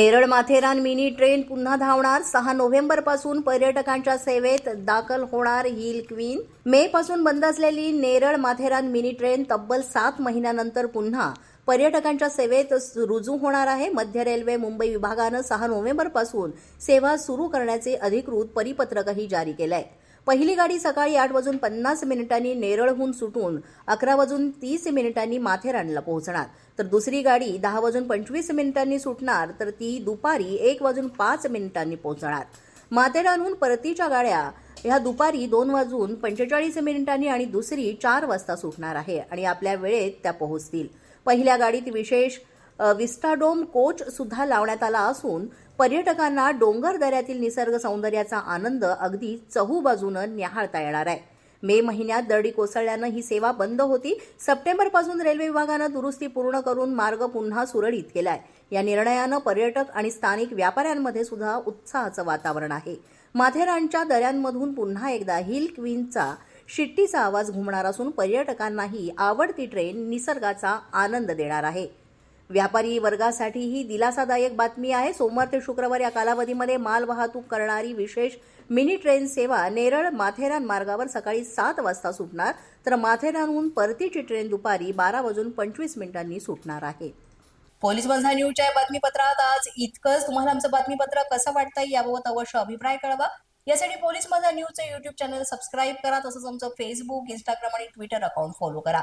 Neral Matheran mini train पुन्हा धावणार. सहा नोव्हेंबरपासून पर्यटकांच्या सेवेत दाखल होणार हिल क्वीन. मे पासून बंद असलेली नेरळ माथेरान मिनी ट्रेन तब्बल सात महिन्यानंतर पुन्हा पर्यटकांच्या सेवेत रुजू होणार आहे. मध्य रेल्वे मुंबई विभागानं सहा नोव्हेंबरपासून सेवा सुरू करण्याचे अधिकृत परिपत्रकही जारी केलं आहे पहिली गाडी सकाळी आठ वाजून पन्नास मिनिटांनी नेरळहून सुटून अकरा वाजून तीस मिनिटांनी माथेरानला पोहोचणार. तर दुसरी गाडी दहा वाजून पंचवीस मिनिटांनी सुटणार तर ती दुपारी एक वाजून पाच मिनिटांनी पोहोचणार. माथेरानहून परतीच्या गाड्या ह्या दुपारी दोन वाजून पंचेचाळीस मिनिटांनी आणि दुसरी चार वाजता सुटणार आहे आणि आपल्या वेळेत त्या पोहोचतील. पहिल्या गाडीत विशेष विस्टाडोम कोच सुद्धा लावण्यात आला असून पर्यटकांना डोंगर दऱ्यातील निसर्ग सौंदर्याचा आनंद अगदी चहूबाजूनं न्याहाळता येणार आहे. मे महिन्यात दरडी कोसळल्यानं ही सेवा बंद होती. सप्टेंबरपासून रेल्वे विभागानं दुरुस्ती पूर्ण करून मार्ग पुन्हा सुरळीत केलाय. या निर्णयानं पर्यटक आणि स्थानिक व्यापाऱ्यांमध्ये सुद्धा उत्साहाचं वातावरण आहे. माथेरानच्या दऱ्यांमधून पुन्हा एकदा हिल क्वीनचा शिट्टीचा आवाज घुमणार असून पर्यटकांनाही आवडती ट्रेन निसर्गाचा आनंद देणार आहे. व्यापारी वर्गासाठी ही दिलासादायक बातमी आहे. सोमवार ते शुक्रवार या कालावधीमध्ये माल वाहतूक करणारी विशेष मिनी ट्रेन सेवा नेरळ माथेरान मार्गावर सकाळी सात वाजता सुटणार तर माथेरानहून परतीची ट्रेन दुपारी बारा वाजून पंचवीस मिनिटांनी सुटणार आहे. पोलीस बंधा न्यूजच्या या बातमीपत्रात आज इतकंच. तुम्हाला आमचं बातमीपत्र कसं वाटतंय याबाबत अवश्य अभिप्राय कळवा. यासाठी पोलीस बंधा न्यूजचं युट्यूब चॅनल सबस्क्राईब करा तसंच आमचं फेसबुक इंस्टाग्राम आणि ट्विटर अकाउंट फॉलो करा.